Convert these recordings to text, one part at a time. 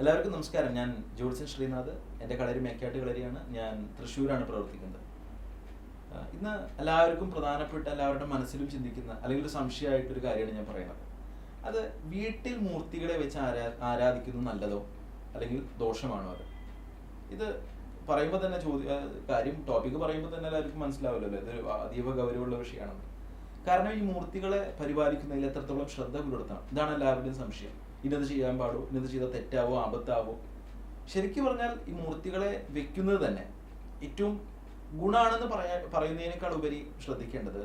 എല്ലാവർക്കും നമസ്കാരം. ഞാൻ ജോൾസൻ ശ്രീനാഥ്. എന്റെ കളരി മേക്കാട്ട് കളരിയാണ്. ഞാൻ തൃശ്ശൂരാണ് പ്രവർത്തിക്കുന്നത്. ഇന്ന് എല്ലാവർക്കും പ്രധാനപ്പെട്ട എല്ലാവരുടെ മനസ്സിലും ചിന്തിക്കുന്ന അല്ലെങ്കിൽ ഒരു സംശയമായിട്ടൊരു കാര്യമാണ് ഞാൻ പറയുന്നത്. അത് വീട്ടിൽ മൂർത്തികളെ വെച്ച് ആരാ ആരാധിക്കുന്നത് നല്ലതോ അല്ലെങ്കിൽ ദോഷമാണോ അത്? ഇത് പറയുമ്പോൾ തന്നെ ചോദ്യ കാര്യം ടോപ്പിക്ക് പറയുമ്പോൾ തന്നെ എല്ലാവർക്കും മനസ്സിലാവില്ലല്ലോ. ഇത് അതീവ ഗൗരവമുള്ള വിഷയമാണെന്ന്. കാരണം ഈ മൂർത്തികളെ പരിപാലിക്കുന്നതിൽ എത്രത്തോളം ശ്രദ്ധ പുലർത്തണം? ഇതാണ് എല്ലാവരുടെയും സംശയം. ഇന്നത് ചെയ്യാൻ പാടും ഇന്നത് ചെയ്താൽ തെറ്റാവോ ആപത്താവോ. ശരിക്കും പറഞ്ഞാൽ ഈ മൂർത്തികളെ വെക്കുന്നത് തന്നെ ഏറ്റവും ഗുണാണെന്ന് പറയാ പറയുന്നതിനേക്കാൾ ഉപരി ശ്രദ്ധിക്കേണ്ടത്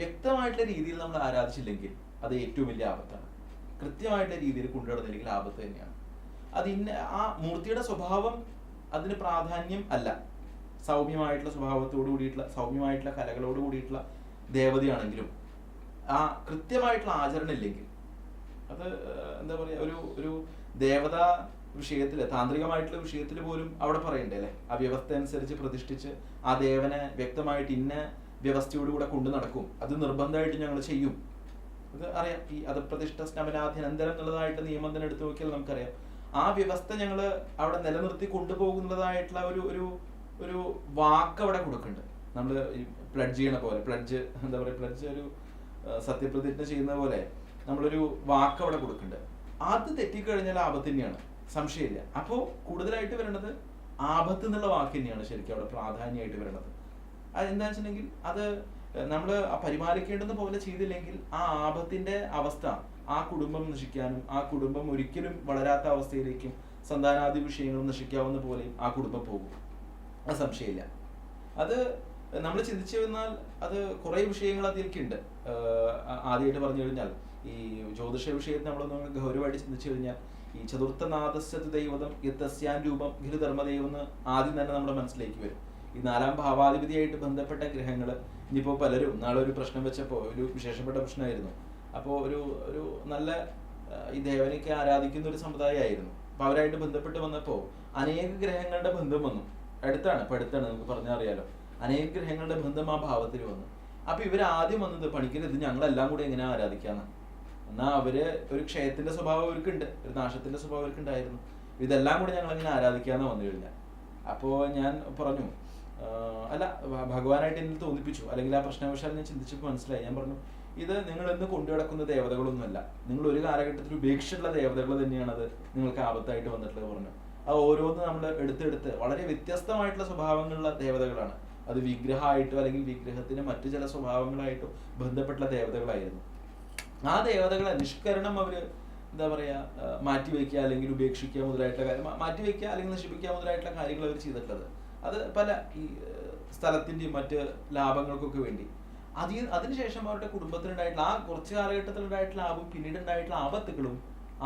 വ്യക്തമായിട്ടുള്ള രീതിയിൽ നമ്മൾ ആരാധിച്ചില്ലെങ്കിൽ അത് ഏറ്റവും വലിയ ആപത്താണ്. കൃത്യമായിട്ടുള്ള രീതിയിൽ കൊണ്ടുനടന്നില്ലെങ്കിൽ ആപത്ത് തന്നെയാണ്. അത് ഇന്ന ആ മൂർത്തിയുടെ സ്വഭാവം അതിന് പ്രാധാന്യം അല്ല. സൗമ്യമായിട്ടുള്ള സ്വഭാവത്തോട് കൂടിയിട്ടുള്ള സൗമ്യമായിട്ടുള്ള കലകളോട് കൂടിയിട്ടുള്ള ദേവതയാണെങ്കിലും ആ കൃത്യമായിട്ടുള്ള ആചരണം ഇല്ലെങ്കിൽ അത് എന്താ പറയുക ഒരു ഒരു ദേവതാ വിഷയത്തിൽ താന്ത്രികമായിട്ടുള്ള വിഷയത്തിൽ പോലും അവിടെ പറയണ്ടേ അല്ലേ? ആ വ്യവസ്ഥ അനുസരിച്ച് പ്രതിഷ്ഠിച്ച് ആ ദേവനെ വ്യക്തമായിട്ട് ഇന്ന വ്യവസ്ഥയോടുകൂടെ കൊണ്ടു നടക്കും. അത് നിർബന്ധമായിട്ട് ഞങ്ങൾ ചെയ്യും. അത് അറിയാം. ഈ അധപ്രതിഷ്ഠ സ്നമനാധ്യനന്തരം എന്നുള്ളതായിട്ട് നിയമം തന്നെ എടുത്തു നോക്കിയാൽ നമുക്കറിയാം. ആ വ്യവസ്ഥ ഞങ്ങൾ അവിടെ നിലനിർത്തി കൊണ്ടുപോകുന്നതായിട്ടുള്ള ഒരു ഒരു ഒരു വാക്ക് അവിടെ കൊടുക്കുന്നുണ്ട് നമ്മൾ പ്ലഡ്ജ് ചെയ്യണ പോലെ പ്ലഡ്ജ് എന്താ പറയുക പ്ലഡ്ജ് ഒരു സത്യപ്രതിജ്ഞ ചെയ്യുന്ന പോലെ നമ്മളൊരു വാക്ക് അവിടെ കൊടുക്കുന്നുണ്ട്. അത് തെറ്റിക്കഴിഞ്ഞാൽ ആപത്ത് തന്നെയാണ്. സംശയമില്ല. അപ്പോൾ കൂടുതലായിട്ട് വരേണ്ടത് ആപത്ത് എന്നുള്ള വാക്ക് തന്നെയാണ് ശരിക്കും അവിടെ പ്രാധാന്യമായിട്ട് വരേണ്ടത്. അത് എന്താ വെച്ചിട്ടുണ്ടെങ്കിൽ അത് നമ്മൾ പരിപാലിക്കേണ്ടുന്ന പോലെ ചെയ്തില്ലെങ്കിൽ ആ ആപത്തിന്റെ അവസ്ഥ ആ കുടുംബം നശിക്കാനും ആ കുടുംബം ഒരിക്കലും വളരാത്ത അവസ്ഥയിലേക്കും സന്താനാദി വിഷയങ്ങളും നശിക്കാവുന്ന പോലെയും ആ കുടുംബം പോകും. അത് സംശയമില്ല. അത് നമ്മൾ ചിന്തിച്ചു വന്നാൽ അത് കുറേ വിഷയങ്ങൾ അതിലേക്കുണ്ട് ആദ്യമായിട്ട് പറഞ്ഞു കഴിഞ്ഞാൽ ഈ ജ്യോതിഷ വിഷയത്തിൽ നമ്മളൊന്ന് ഗൗരവമായിട്ട് ചിന്തിച്ചു കഴിഞ്ഞാൽ ഈ ചതുർത്ഥനാഥസ്യത്ത് ദൈവതം യത്തസ്യാൻ രൂപം ഗിരുധർമ്മദൈവം എന്ന് ആദ്യം തന്നെ നമ്മുടെ മനസ്സിലേക്ക് വരും. ഈ നാലാം ഭാവാധിപതിയായിട്ട് ബന്ധപ്പെട്ട ഗ്രഹങ്ങൾ ഇനിയിപ്പോൾ പലരും നാളെ ഒരു പ്രശ്നം വെച്ചപ്പോൾ ഒരു വിശേഷപ്പെട്ട പ്രശ്നമായിരുന്നു. അപ്പോൾ ഒരു ഒരു നല്ല ഈ ദേവനെയൊക്കെ ആരാധിക്കുന്ന ഒരു സമുദായമായിരുന്നു. അപ്പോൾ അവരായിട്ട് ബന്ധപ്പെട്ട് വന്നപ്പോൾ അനേക ഗ്രഹങ്ങളുടെ ബന്ധം വന്നു. അടുത്താണ് ഇപ്പൊ അടുത്താണ് നമുക്ക് പറഞ്ഞാൽ അറിയാലോ അനേക ഗ്രഹങ്ങളുടെ ബന്ധം ആ ഭാവത്തിൽ വന്നു. അപ്പൊ ഇവർ ആദ്യം വന്നത് പണിക്കരുത് ഞങ്ങളെല്ലാം കൂടി എങ്ങനെ ആരാധിക്കാന്ന്. എന്നാ അവർ ഒരു ക്ഷയത്തിന്റെ സ്വഭാവം അവർക്കുണ്ട് ഒരു നാശത്തിന്റെ സ്വഭാവം അവർക്കുണ്ടായിരുന്നു. ഇതെല്ലാം കൂടി ഞങ്ങൾ എങ്ങനെ ആരാധിക്കാന്ന് വന്നു കഴിഞ്ഞാൽ അപ്പോ ഞാൻ പറഞ്ഞു അല്ല ഭഗവാനായിട്ട് എന്നെ തോന്നിപ്പിച്ചു. അല്ലെങ്കിൽ ആ പ്രശ്നവശാൽ ഞാൻ ചിന്തിച്ചപ്പോൾ മനസ്സിലായി. ഞാൻ പറഞ്ഞു ഇത് നിങ്ങൾ ഇന്ന് കൊണ്ടു ദേവതകളൊന്നുമല്ല. നിങ്ങൾ ഒരു കാലഘട്ടത്തിൽ ഉപേക്ഷിച്ചിട്ടുള്ള ദേവതകൾ തന്നെയാണ് അത് നിങ്ങൾക്ക് ആപത്തായിട്ട് വന്നിട്ടുള്ളത് പറഞ്ഞു. ആ ഓരോന്ന് നമ്മൾ എടുത്തെടുത്ത് വളരെ വ്യത്യസ്തമായിട്ടുള്ള സ്വഭാവങ്ങളുള്ള ദേവതകളാണ്. അത് വിഗ്രഹമായിട്ടോ അല്ലെങ്കിൽ വിഗ്രഹത്തിന് മറ്റു ചില സ്വഭാവങ്ങളായിട്ടോ ബന്ധപ്പെട്ട ദേവതകളായിരുന്നു. ആ ദേവതകളെ നിഷ്കരണം അവർ എന്താ പറയുക മാറ്റിവെക്കുക അല്ലെങ്കിൽ ഉപേക്ഷിക്കുക മുതലായിട്ടുള്ള കാര്യം മാറ്റിവെക്കുക അല്ലെങ്കിൽ നശിപ്പിക്കുക മുതലായിട്ടുള്ള കാര്യങ്ങൾ അവർ ചെയ്തിട്ടുള്ളത്. അത് പല ഈ സ്ഥലത്തിന്റെയും മറ്റ് ലാഭങ്ങൾക്കൊക്കെ വേണ്ടി. അതി അതിനുശേഷം അവരുടെ കുടുംബത്തിനുണ്ടായിട്ടുള്ള ആ കുറച്ച് കാലഘട്ടത്തിലുണ്ടായിട്ടുള്ള ലാഭം പിന്നീട് ഉണ്ടായിട്ടുള്ള ആപത്തുകളും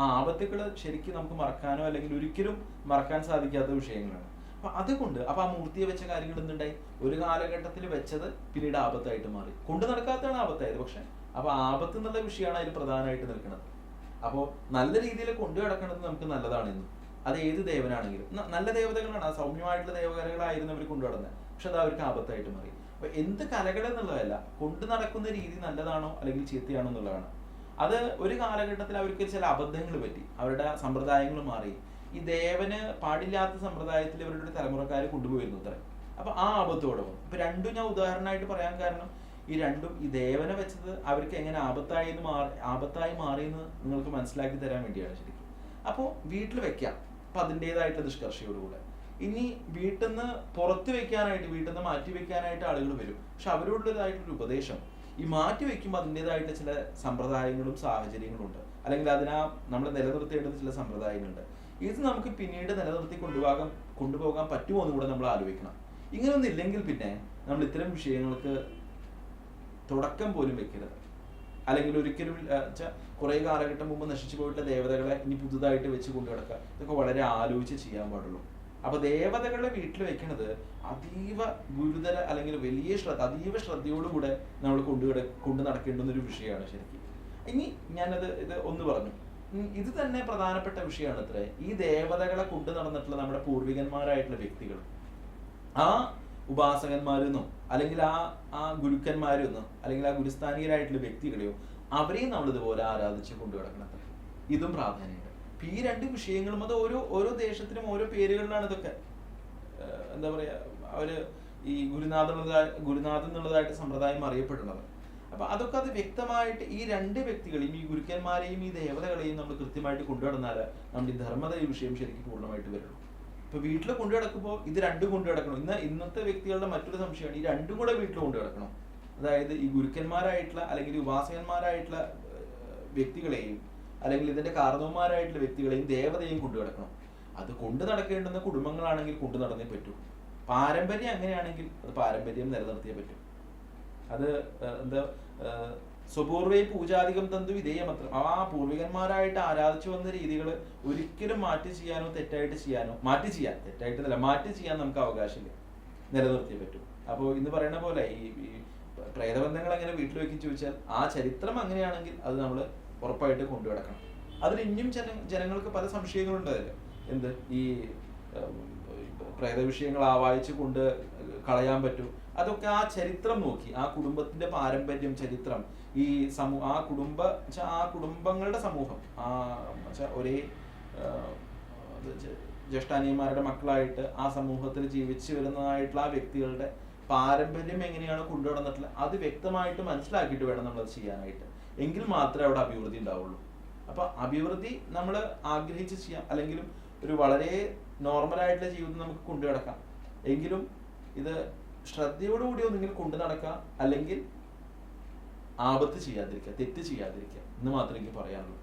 ആ ആപത്തുകൾ ശരിക്കും നമുക്ക് മറക്കാനോ അല്ലെങ്കിൽ ഒരിക്കലും മറക്കാൻ സാധിക്കാത്ത വിഷയങ്ങളാണ്. അപ്പൊ അതുകൊണ്ട് അപ്പൊ ആ മൂർത്തിയെ വെച്ച കാര്യങ്ങൾ എന്തുണ്ടായി? ഒരു കാലഘട്ടത്തിൽ വെച്ചത് പിന്നീട് ആപത്തായിട്ട് മാറി. കൊണ്ടു നടക്കാത്തതാണ് ആപത്തായത്. പക്ഷെ അപ്പൊ ആപത്ത് എന്നുള്ള വിഷയമാണ് അതിൽ പ്രധാനമായിട്ട് നിൽക്കുന്നത്. അപ്പോൾ നല്ല രീതിയിൽ കൊണ്ടു നടക്കുന്നത് നമുക്ക് നല്ലതാണ് ഇന്ന് അത് ഏത് ദേവനാണെങ്കിലും. നല്ല ദേവതകളാണ്. ആ സൗമ്യമായിട്ടുള്ള ദേവകലകളായിരുന്നു അവർ കൊണ്ടു നടന്നത്. പക്ഷെ അത് അവർക്ക് ആപത്തായിട്ട് മാറി. അപ്പൊ എന്ത് കലകൾ എന്നുള്ളതല്ല കൊണ്ടു നടക്കുന്ന രീതി നല്ലതാണോ അല്ലെങ്കിൽ ചീത്തയാണോ എന്നുള്ളതാണ്. അത് ഒരു കാലഘട്ടത്തിൽ അവർക്ക് ചില അബദ്ധങ്ങൾ പറ്റി. അവരുടെ സമ്പ്രദായങ്ങൾ മാറി. ഈ ദേവന് പാടില്ലാത്ത സമ്പ്രദായത്തിൽ ഇവരുടെ തലമുറക്കാർ കൊണ്ടുപോയിരുന്നു അത്ര. അപ്പൊ ആ ആപത്തോടെ വന്നു. ഇപ്പൊ രണ്ടും ഞാൻ ഉദാഹരണമായിട്ട് പറയാൻ കാരണം ഈ രണ്ടും ഈ ദേവനെ വെച്ചത് അവർക്ക് എങ്ങനെ ആപത്തായി മാറി ആപത്തായി മാറിയെന്ന് നിങ്ങൾക്ക് മനസ്സിലാക്കി തരാൻ വേണ്ടിയാണ് ശരിക്കും. അപ്പോൾ വീട്ടിൽ വെക്കാം. അപ്പൊ അതിന്റെതായിട്ടുള്ള നിഷ്കർഷയോടുകൂടെ. ഇനി വീട്ടിൽ നിന്ന് പുറത്ത് വെക്കാനായിട്ട് വീട്ടിൽ നിന്ന് മാറ്റി വെക്കാനായിട്ട് ആളുകൾ വരും. പക്ഷെ അവരോടുള്ളതായിട്ടൊരു ഉപദേശം. ഈ മാറ്റി വെക്കുമ്പോൾ അതിന്റെതായിട്ട് ചില സമ്പ്രദായങ്ങളും സാഹചര്യങ്ങളും ഉണ്ട് അല്ലെങ്കിൽ അതിനാ നമ്മൾ നിലനിർത്തേണ്ടത് ചില സമ്പ്രദായങ്ങളുണ്ട്. ഇത് നമുക്ക് പിന്നീട് നിലനിർത്തി കൊണ്ടുപോകാൻ കൊണ്ടുപോകാൻ പറ്റുമോ എന്ന് കൂടെ നമ്മൾ ആലോചിക്കണം. ഇങ്ങനെയൊന്നും ഇല്ലെങ്കിൽ പിന്നെ നമ്മൾ ഇത്തരം വിഷയങ്ങൾക്ക് തുടക്കം പോലും വെക്കരുത്. അല്ലെങ്കിൽ ഒരിക്കലും കുറെ കാലഘട്ടം മുമ്പ് നശിച്ചു പോയിട്ടുള്ള ദേവതകളെ ഇനി പുതുതായിട്ട് വെച്ച് കൊണ്ടു കിടക്കുക ഇതൊക്കെ വളരെ ആലോചിച്ച് ചെയ്യാൻ പാടുള്ളൂ. അപ്പൊ ദേവതകളെ വീട്ടിൽ വെക്കുന്നത് അതീവ ഗുരുതര അല്ലെങ്കിൽ വലിയ ശ്രദ്ധ അതീവ ശ്രദ്ധയോടുകൂടെ നമ്മൾ കൊണ്ടു കൊണ്ടു നടക്കേണ്ടുന്ന ഒരു വിഷയമാണ് ശരിക്കും. ഇനി ഞാനത് ഇത് ഒന്ന് പറഞ്ഞു. ഇത് തന്നെ പ്രധാനപ്പെട്ട വിഷയമാണ് അത്രേ ഈ ദേവതകളെ കൊണ്ടു നടന്നിട്ടുള്ള നമ്മുടെ പൂർവികന്മാരായിട്ടുള്ള വ്യക്തികൾ. ആ ഉപാസകന്മാരെന്നോ അല്ലെങ്കിൽ ആ ആ ഗുരുക്കന്മാരെന്നോ അല്ലെങ്കിൽ ആ ഗുരുസ്ഥാനീയരായിട്ടുള്ള വ്യക്തികളെയോ അവരെയും നമ്മൾ ഇതുപോലെ ആരാധിച്ച് കൊണ്ടു കിടക്കണം ഇതും പ്രാധാന്യമുണ്ട്. ഇപ്പൊ ഈ രണ്ട് വിഷയങ്ങളും അത് ഓരോ ഓരോ ദേശത്തിനും ഓരോ പേരുകളിലാണ് ഇതൊക്കെ. എന്താ പറയാ അവർ ഈ ഗുരുനാഥ ഗുരുനാഥ് എന്നുള്ളതായിട്ട് സമ്പ്രദായം അറിയപ്പെടുന്നത്. അപ്പൊ അതൊക്കെ അത് വ്യക്തമായിട്ട് ഈ രണ്ട് വ്യക്തികളെയും ഈ ഗുരുക്കന്മാരെയും ഈ ദേവതകളെയും നമ്മൾ കൃത്യമായിട്ട് കൊണ്ടുനടന്നാൽ നമ്മുടെ ഈ ധർമ്മത ഈ വിഷയം ശരിക്കും പൂർണമായിട്ട് വരുള്ളൂ ഇപ്പൊ വീട്ടിൽ കൊണ്ടു കിടക്കുമ്പോൾ ഇത് രണ്ടും കൊണ്ടു കിടക്കണം ഇന്ന് ഇന്നത്തെ വ്യക്തികളുടെ മറ്റൊരു സംശയമാണ് ഈ രണ്ടും കൂടെ വീട്ടിൽ കൊണ്ടു കിടക്കണം അതായത് ഈ ഗുരുക്കന്മാരായിട്ടുള്ള അല്ലെങ്കിൽ ഉപാസകന്മാരായിട്ടുള്ള വ്യക്തികളെയും അല്ലെങ്കിൽ ഇതിന്റെ കാരണവന്മാരായിട്ടുള്ള വ്യക്തികളെയും ദേവതയും കൊണ്ടു കിടക്കണം അത് കൊണ്ടു നടക്കേണ്ടുന്ന കുടുംബങ്ങളാണെങ്കിൽ കൊണ്ടു നടന്നേ പറ്റൂ. പാരമ്പര്യം അങ്ങനെയാണെങ്കിൽ അത് പാരമ്പര്യം നിലനിർത്തിയേ പറ്റൂ. അത് എന്താ സ്വപൂർവേ പൂജാധികം തന്തു വിധേയമത്രം. ആ പൂർവികന്മാരായിട്ട് ആരാധിച്ചു വന്ന രീതികൾ ഒരിക്കലും മാറ്റി ചെയ്യാനോ തെറ്റായിട്ട് ചെയ്യാനോ മാറ്റി ചെയ്യാൻ തെറ്റായിട്ടല്ല മാറ്റി ചെയ്യാൻ നമുക്ക് അവകാശമില്ല. നിലനിർത്തിയേ പറ്റും. അപ്പോൾ ഇന്ന് പറയുന്ന പോലെ ഈ പ്രേതബന്ധങ്ങൾ അങ്ങനെ വീട്ടിൽ വെക്കി ചോദിച്ചാൽ ആ ചരിത്രം അങ്ങനെയാണെങ്കിൽ അത് നമ്മൾ ഉറപ്പായിട്ട് കൊണ്ടുനടക്കണം. അതിൽ ഇനിയും ജന ജനങ്ങൾക്ക് പല സംശയങ്ങളുണ്ട് അതിൽ എന്ത്? ഈ പ്രേത വിഷയങ്ങൾ ആവാഹിച്ച് കൊണ്ട് കളയാൻ പറ്റൂ. അതൊക്കെ ആ ചരിത്രം നോക്കി. ആ കുടുംബത്തിന്റെ പാരമ്പര്യം ചരിത്രം. ഈ സമൂ ആ കുടുംബ ആ കുടുംബങ്ങളുടെ സമൂഹം. ആ ഒരേ ജ്യേഷ്ഠാനിയന്മാരുടെ മക്കളായിട്ട് ആ സമൂഹത്തിൽ ജീവിച്ചു വരുന്നതായിട്ടുള്ള ആ വ്യക്തികളുടെ പാരമ്പര്യം എങ്ങനെയാണ് കൊണ്ടുനടന്നിട്ടുള്ളത് അത് വ്യക്തമായിട്ട് മനസ്സിലാക്കിയിട്ട് വേണം നമ്മൾ അത് ചെയ്യാനായിട്ട്. എങ്കിൽ മാത്രമേ അവിടെ അഭിവൃദ്ധി ഉണ്ടാവുള്ളൂ. അപ്പൊ അഭിവൃദ്ധി നമ്മൾ ആഗ്രഹിച്ച് ചെയ്യാം. അല്ലെങ്കിലും ഒരു വളരെ നോർമൽ ആയിട്ടുള്ള ജീവിതം നമുക്ക് കൊണ്ടു കിടക്കാം എങ്കിലും ഇത് ശ്രദ്ധയോടുകൂടി ഒന്നെങ്കിൽ കൊണ്ടു നടക്കുക അല്ലെങ്കിൽ ആപത്ത് ചെയ്യാതിരിക്കുക തെറ്റ് ചെയ്യാതിരിക്കുക എന്ന് മാത്രമേ എനിക്ക് പറയാനുള്ളൂ.